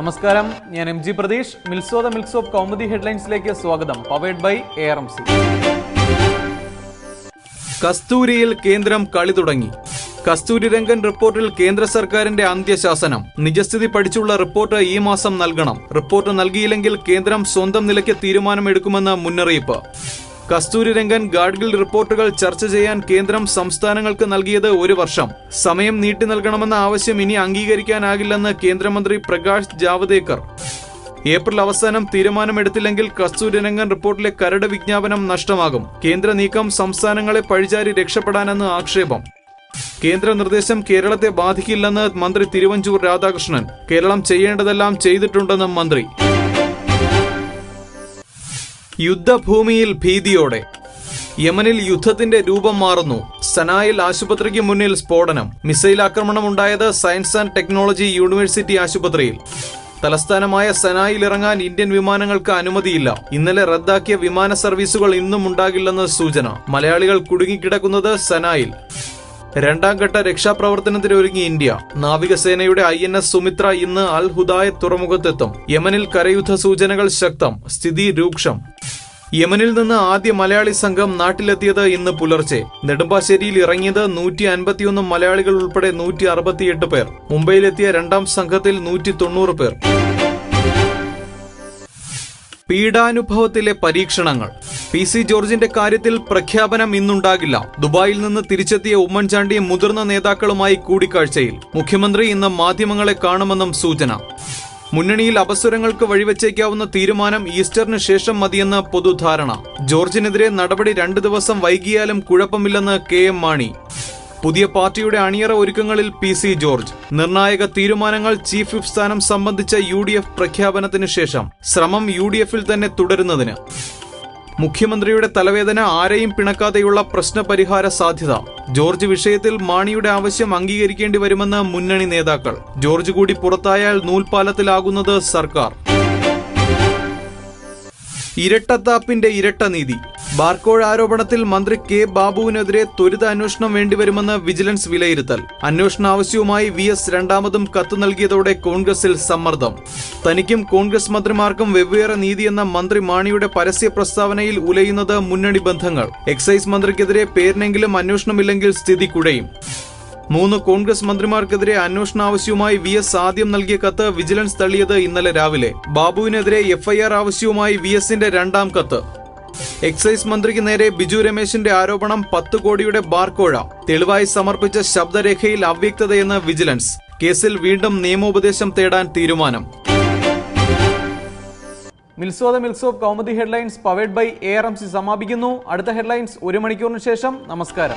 നമസ്കാരം. ഞാൻ M G Pratheesh. മിൽസോദ മിൽക്സ് ഓഫ് കൗമുദി ഹെഡ്ലൈൻസിലേക്ക് സ്വാഗതം. Powered by A R M C. കസ്തൂരിയിൽ കേന്ദ്രം കളി തുടങ്ങി. കസ്തൂരി രംഗൻ റിപ്പോർട്ടിൽ കേന്ദ്ര സർക്കാരിന്റെ അന്ത്യശാസനം. നിജസ്ഥിതി പഠിച്ചുള്ള റിപ്പോർട്ട് ഈ മാസം നൽകണം. റിപ്പോർട്ട് നൽകിയില്ലെങ്കിൽ കേന്ദ്രം സ്വന്തം നിലയ്ക്ക് തീരുമാനമെടുക്കുമെന്ന് മുന്നറിയിപ്പ്. കസ്തൂരി രംഗൻ ഗാഡ്ഗിൽ റിപ്പോർട്ടുകൾ ചർച്ച ചെയ്യാൻ കേന്ദ്രം സംസ്ഥാനങ്ങൾക്ക് നൽകിയത് ഒരു വർഷം. സമയം നീട്ടി നൽകണമെന്ന ആവശ്യം ഇനി അംഗീകരിക്കാനാകില്ലെന്ന് കേന്ദ്രമന്ത്രി പ്രകാശ് ജാവദേക്കർ. ഏപ്രിൽ അവസാനം തീരുമാനമെടുത്തില്ലെങ്കിൽ കസ്തൂരിരംഗൻ റിപ്പോർട്ടിലെ കരട് വിജ്ഞാപനം നഷ്ടമാകും. കേന്ദ്ര നീക്കം സംസ്ഥാനങ്ങളെ പഴിചാരി രക്ഷപ്പെടാനെന്ന് ആക്ഷേപം. കേന്ദ്ര നിർദ്ദേശം കേരളത്തെ ബാധിക്കില്ലെന്ന് മന്ത്രി തിരുവഞ്ചൂർ രാധാകൃഷ്ണൻ. കേരളം ചെയ്യേണ്ടതെല്ലാം ചെയ്തിട്ടുണ്ടെന്നും മന്ത്രി. യുദ്ധഭൂമിയിൽ ഭീതിയോടെ യമനിൽ യുദ്ധത്തിന്റെ രൂപം മാറുന്നു. സനായിൽ ആശുപത്രിക്ക് മുന്നിൽ സ്ഫോടനം. മിസൈൽ ആക്രമണം ഉണ്ടായത് സയൻസ് ആൻഡ് ടെക്നോളജി യൂണിവേഴ്സിറ്റി ആശുപത്രിയിൽ. തലസ്ഥാനമായ സനായിൽ ഇറങ്ങാൻ ഇന്ത്യൻ വിമാനങ്ങൾക്ക് അനുമതിയില്ല. ഇന്നലെ റദ്ദാക്കിയ വിമാന സർവീസുകൾ ഇന്നും ഉണ്ടാകില്ലെന്ന് സൂചന. മലയാളികൾ കുടുങ്ങിക്കിടക്കുന്നത് സനായിൽ. രണ്ടാം ഘട്ട രക്ഷാപ്രവർത്തനത്തിന് ഒരുങ്ങി ഇന്ത്യ. നാവികസേനയുടെ ഐ എൻ എസ് സുമിത്ര ഇന്ന് അൽ ഹുദായ തുറമുഖത്തെത്തും. യമനിൽ കരയുദ്ധ സൂചനകൾ ശക്തം. സ്ഥിതി രൂക്ഷം. യമനിൽ നിന്ന് ആദ്യ മലയാളി സംഘം നാട്ടിലെത്തിയത് ഇന്ന് പുലർച്ചെ. നെടുമ്പാശ്ശേരിയിൽ ഇറങ്ങിയത് നൂറ്റി അൻപത്തിയൊന്ന് മലയാളികൾ ഉൾപ്പെടെ നൂറ്റി അറുപത്തിയെട്ട് പേർ. മുംബൈയിലെത്തിയ രണ്ടാം സംഘത്തിൽ നൂറ്റി തൊണ്ണൂറ് പേർ. പീഡാനുഭവത്തിലെ പരീക്ഷണങ്ങൾ. പി സി ജോർജിന്റെ കാര്യത്തിൽ പ്രഖ്യാപനം ഇന്നുണ്ടാകില്ല. ദുബായിൽ നിന്ന് തിരിച്ചെത്തിയ ഉമ്മൻചാണ്ടി മുതിർന്ന നേതാക്കളുമായി കൂടിക്കാഴ്ചയിൽ. മുഖ്യമന്ത്രി ഇന്ന് മാധ്യമങ്ങളെ കാണുമെന്നും സൂചന. മുന്നണിയിൽ അപസ്വരങ്ങൾക്ക് വഴിവെച്ചേക്കാവുന്ന തീരുമാനം ഈസ്റ്ററിന് ശേഷം മതിയെന്ന് പൊതുധാരണ. ജോർജിനെതിരെ നടപടി രണ്ടു ദിവസം വൈകിയാലും കുഴപ്പമില്ലെന്ന് കെ എം മാണി. പുതിയ പാർട്ടിയുടെ അണിയറ ഒരുക്കങ്ങളിൽ പി സി ജോർജ്. നിർണായക തീരുമാനങ്ങൾ ചീഫ് വിപ്പ് സ്ഥാനം സംബന്ധിച്ച യു പ്രഖ്യാപനത്തിന് ശേഷം. ശ്രമം യു തന്നെ തുടരുന്നതിന്. മുഖ്യമന്ത്രിയുടെ തലവേദന ആരെയും പിണക്കാതെയുള്ള പ്രശ്നപരിഹാര സാധ്യത. ജോർജ് വിഷയത്തിൽ മാണിയുടെ ആവശ്യം അംഗീകരിക്കേണ്ടി വരുമെന്ന് മുന്നണി നേതാക്കൾ. ജോർജ് കൂടി പുറത്തായാൽ നൂൽപാലത്തിലാകുന്നത് സർക്കാർ. ഇരട്ടത്താപ്പിന്റെ ഇരട്ട നീതി. ബാർക്കോഴ് ആരോപണത്തിൽ മന്ത്രി കെ ബാബുവിനെതിരെ ത്വരിത അന്വേഷണം വേണ്ടിവരുമെന്ന് വിജിലൻസ് വിലയിരുത്തൽ. അന്വേഷണ ആവശ്യവുമായി വി എസ് രണ്ടാമതും കത്ത് നൽകിയതോടെ കോൺഗ്രസിൽ സമ്മർദ്ദം. തനിക്കും കോൺഗ്രസ് മന്ത്രിമാർക്കും വെവ്വേറെ നീതിയെന്ന മന്ത്രി മാണിയുടെ പരസ്യ പ്രസ്താവനയിൽ ഉലയുന്നത് മുന്നണി ബന്ധങ്ങൾ. എക്സൈസ് മന്ത്രിക്കെതിരെ പേരിനെങ്കിലും അന്വേഷണമില്ലെങ്കിൽ സ്ഥിതി കുഴയും. മൂന്ന് കോൺഗ്രസ് മന്ത്രിമാർക്കെതിരെ അന്വേഷണ ആവശ്യവുമായി വി എസ് ആദ്യം നൽകിയ കത്ത് വിജിലൻസ് തള്ളിയത് ഇന്നലെ രാവിലെ. ബാബുവിനെതിരെ എഫ്ഐആർ ആവശ്യവുമായി വി എസിന്റെ രണ്ടാം കത്ത്. എക്സൈസ് മന്ത്രിക്ക് നേരെ ബിജു രമേശിന്റെ ആരോപണം പത്ത് കോടിയുടെ ബാർക്കോഴ തെളിവായി സമർപ്പിച്ച ശബ്ദരേഖയിൽ അവ്യക്തതയെന്ന് വിജിലൻസ്. കേസിൽ വീണ്ടും നിയമോപദേശം തേടാൻ തീരുമാനം. മിൽസോദ the of Kaumudi headlines powered by A R M C സമാപിക്കുന്നു. അടുത്ത ഹെഡ്ലൈൻസ് ഒരു മണിക്കൂറിന് ശേഷം. നമസ്കാരം.